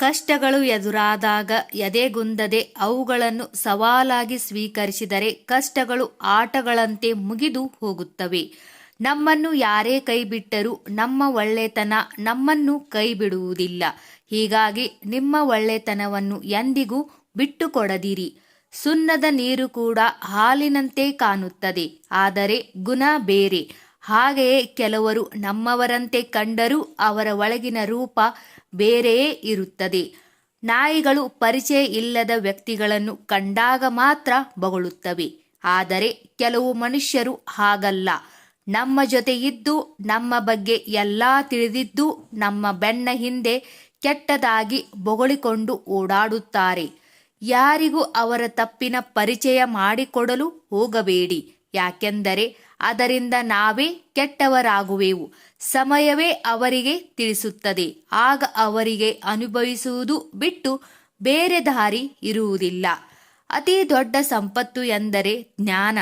ಕಷ್ಟಗಳು ಎದುರಾದಾಗ ಎದೆಗುಂದದೆ ಅವುಗಳನ್ನು ಸವಾಲಾಗಿ ಸ್ವೀಕರಿಸಿದರೆ ಕಷ್ಟಗಳು ಆಟಗಳಂತೆ ಮುಗಿದು ಹೋಗುತ್ತವೆ. ನಮ್ಮನ್ನು ಯಾರೇ ಕೈಬಿಟ್ಟರೂ ನಮ್ಮ ಒಳ್ಳೆತನ ನಮ್ಮನ್ನು ಕೈಬಿಡುವುದಿಲ್ಲ. ಹೀಗಾಗಿ ನಿಮ್ಮ ಒಳ್ಳೆತನವನ್ನು ಎಂದಿಗೂ ಬಿಟ್ಟುಕೊಡದಿರಿ. ಸುಣ್ಣದ ನೀರು ಕೂಡ ಹಾಲಿನಂತೆ ಕಾಣುತ್ತದೆ. ಆದರೆ ಗುಣ ಬೇರೆ. ಹಾಗೆಯೇ ಕೆಲವರು ನಮ್ಮವರಂತೆ ಕಂಡರೂ ಅವರ ಒಳಗಿನ ರೂಪ ಬೇರೆಯೇ ಇರುತ್ತದೆ. ನಾಯಿಗಳು ಪರಿಚಯ ಇಲ್ಲದ ವ್ಯಕ್ತಿಗಳನ್ನು ಕಂಡಾಗ ಮಾತ್ರ ಬೊಗಳುತ್ತವೆ. ಆದರೆ ಕೆಲವು ಮನುಷ್ಯರು ಹಾಗಲ್ಲ. ನಮ್ಮ ಜೊತೆ ಇದ್ದು, ನಮ್ಮ ಬಗ್ಗೆ ಎಲ್ಲ ತಿಳಿದಿದ್ದು, ನಮ್ಮ ಬೆನ್ನ ಹಿಂದೆ ಕೆಟ್ಟದಾಗಿ ಬೊಗಳಿಕೊಂಡು ಓಡಾಡುತ್ತಾರೆ. ಯಾರಿಗೂ ಅವರ ತಪ್ಪಿನ ಪರಿಚಯ ಮಾಡಿಕೊಡಲು ಹೋಗಬೇಡಿ. ಯಾಕೆಂದರೆ ಅದರಿಂದ ನಾವೇ ಕೆಟ್ಟವರಾಗುವೆವು. ಸಮಯವೇ ಅವರಿಗೆ ತಿಳಿಸುತ್ತದೆ. ಆಗ ಅವರಿಗೆ ಅನುಭವಿಸುವುದು ಬಿಟ್ಟು ಬೇರೆ ದಾರಿ ಇರುವುದಿಲ್ಲ. ಅತಿ ದೊಡ್ಡ ಸಂಪತ್ತು ಎಂದರೆ ಜ್ಞಾನ.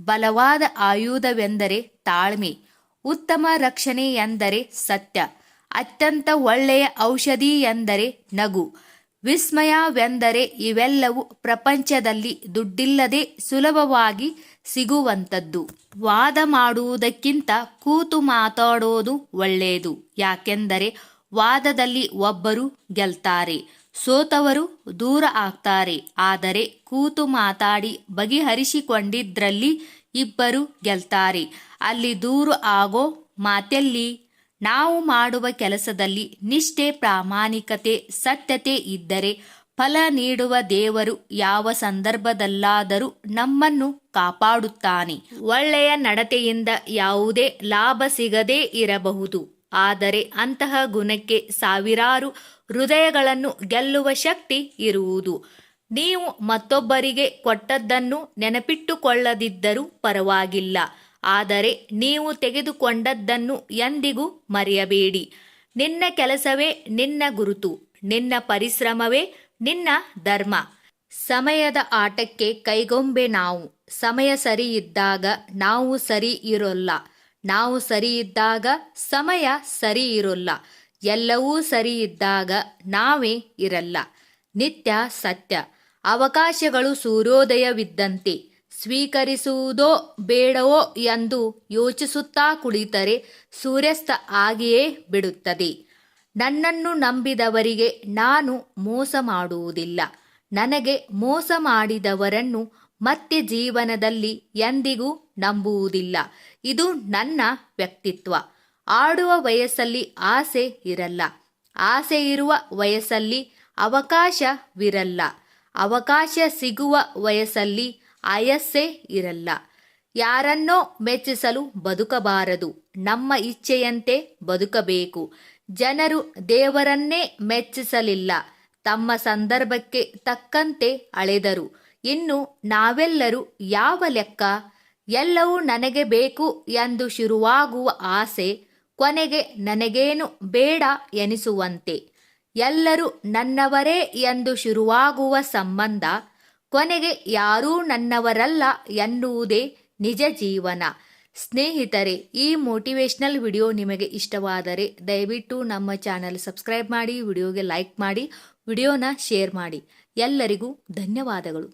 ಬಲವಾದ ಆಯುಧವೆಂದರೆ ತಾಳ್ಮೆ. ಉತ್ತಮ ರಕ್ಷಣೆ ಎಂದರೆ ಸತ್ಯ. ಅತ್ಯಂತ ಒಳ್ಳೆಯ ಔಷಧಿ ಎಂದರೆ ನಗು. ವಿಸ್ಮಯವೆಂದರೆ ಇವೆಲ್ಲವೂ ಪ್ರಪಂಚದಲ್ಲಿ ದುಡ್ಡಿಲ್ಲದೆ ಸುಲಭವಾಗಿ ಸಿಗುವಂಥದ್ದು. ವಾದ ಮಾಡುವುದಕ್ಕಿಂತ ಕೂತು ಮಾತಾಡೋದು ಒಳ್ಳೆಯದು. ಯಾಕೆಂದರೆ ವಾದದಲ್ಲಿ ಒಬ್ಬರು ಗೆಲ್ತಾರೆ, ಸೋತವರು ದೂರ ಆಗ್ತಾರೆ. ಆದರೆ ಕೂತು ಮಾತಾಡಿ ಬಗೆಹರಿಸಿಕೊಂಡಿದ್ರಲ್ಲಿ ಇಬ್ಬರು ಗೆಲ್ತಾರೆ. ಅಲ್ಲಿ ದೂರ ಆಗೋ ಮಾತೆಲ್ಲಿ ನಾವು ಮಾಡುವ ಕೆಲಸದಲ್ಲಿ ನಿಷ್ಠೆ, ಪ್ರಾಮಾಣಿಕತೆ, ಸತ್ಯತೆ ಇದ್ದರೆ ಫಲ ನೀಡುವ ದೇವರು ಯಾವ ಸಂದರ್ಭದಲ್ಲಾದರೂ ನಮ್ಮನ್ನು ಕಾಪಾಡುತ್ತಾನೆ. ಒಳ್ಳೆಯ ನಡತೆಯಿಂದ ಯಾವುದೇ ಲಾಭ ಸಿಗದೇ ಇರಬಹುದು. ಆದರೆ ಅಂತಹ ಗುಣಕ್ಕೆ ಸಾವಿರಾರು ಹೃದಯಗಳನ್ನು ಗೆಲ್ಲುವ ಶಕ್ತಿ ಇರುವುದು. ನೀವು ಮತ್ತೊಬ್ಬರಿಗೆ ಕೊಟ್ಟದ್ದನ್ನು ನೆನಪಿಟ್ಟುಕೊಳ್ಳದಿದ್ದರೂ ಪರವಾಗಿಲ್ಲ. ಆದರೆ ನೀವು ತೆಗೆದುಕೊಂಡದ್ದನ್ನು ಎಂದಿಗೂ ಮರೆಯಬೇಡಿ. ನಿನ್ನ ಕೆಲಸವೇ ನಿನ್ನ ಗುರುತು, ನಿನ್ನ ಪರಿಶ್ರಮವೇ ನಿನ್ನ ಧರ್ಮ. ಸಮಯದ ಆಟಕ್ಕೆ ಕೈಗೊಂಬೆ ನಾವು. ಸಮಯ ಸರಿ ಇದ್ದಾಗ ನಾವು ಸರಿ ಇರೋಲ್ಲ. ನಾವು ಸರಿ ಇದ್ದಾಗ ಸಮಯ ಸರಿ ಇರೋಲ್ಲ. ಎಲ್ಲವೂ ಸರಿ ಇದ್ದಾಗ ನಾವೇ ಇರಲ್ಲ. ನಿತ್ಯ ಸತ್ಯ. ಅವಕಾಶಗಳು ಸೂರ್ಯೋದಯವಿದ್ದಂತೆ. ಸ್ವೀಕರಿಸುವುದೋ ಬೇಡವೋ ಎಂದು ಯೋಚಿಸುತ್ತಾ ಕುಳಿತರೆ ಸೂರ್ಯಾಸ್ತ ಆಗಿಯೇ ಬಿಡುತ್ತದೆ. ನನ್ನನ್ನು ನಂಬಿದವರಿಗೆ ನಾನು ಮೋಸ ಮಾಡುವುದಿಲ್ಲ. ನನಗೆ ಮೋಸ ಮಾಡಿದವರನ್ನು ಮತ್ತೆ ಜೀವನದಲ್ಲಿ ಎಂದಿಗೂ ನಂಬುವುದಿಲ್ಲ. ಇದು ನನ್ನ ವ್ಯಕ್ತಿತ್ವ. ಆಡುವ ವಯಸ್ಸಲ್ಲಿ ಆಸೆ ಇರಲ್ಲ. ಆಸೆ ಇರುವ ವಯಸ್ಸಲ್ಲಿ ಅವಕಾಶವಿರಲ್ಲ. ಅವಕಾಶ ಸಿಗುವ ವಯಸ್ಸಲ್ಲಿ ಆಯಸ್ಸೇ ಇರಲ್ಲ. ಯಾರನ್ನೋ ಮೆಚ್ಚಿಸಲು ಬದುಕಬಾರದು. ನಮ್ಮ ಇಚ್ಛೆಯಂತೆ ಬದುಕಬೇಕು. ಜನರು ದೇವರನ್ನೇ ಮೆಚ್ಚಿಸಲಿಲ್ಲ. ತಮ್ಮ ಸಂದರ್ಭಕ್ಕೆ ತಕ್ಕಂತೆ ಅಳೆದರು. ಇನ್ನು ನಾವೆಲ್ಲರೂ ಯಾವ ಲೆಕ್ಕ? ಎಲ್ಲವೂ ನನಗೆ ಬೇಕು ಎಂದು ಶುರುವಾಗುವ ಆಸೆ ಕೊನೆಗೆ ನನಗೇನು ಬೇಡ ಎನಿಸುವಂತೆ. ಎಲ್ಲರೂ ನನ್ನವರೇ ಎಂದು ಶುರುವಾಗುವ ಸಂಬಂಧ ಕೊನೆಗೆ ಯಾರೂ ನನ್ನವರಲ್ಲ ಎನ್ನುವುದೇ ನಿಜ ಜೀವನ. ಸ್ನೇಹಿತರೆ, ಈ ಮೋಟಿವೇಶ್ನಲ್ ವಿಡಿಯೋ ನಿಮಗೆ ಇಷ್ಟವಾದರೆ ದಯವಿಟ್ಟು ನಮ್ಮ ಚಾನಲ್ ಸಬ್ಸ್ಕ್ರೈಬ್ ಮಾಡಿ ವಿಡಿಯೋಗೆ ಲೈಕ್ ಮಾಡಿ ವಿಡಿಯೋನ ಶೇರ್ ಮಾಡಿ. ಎಲ್ಲರಿಗೂ ಧನ್ಯವಾದಗಳು.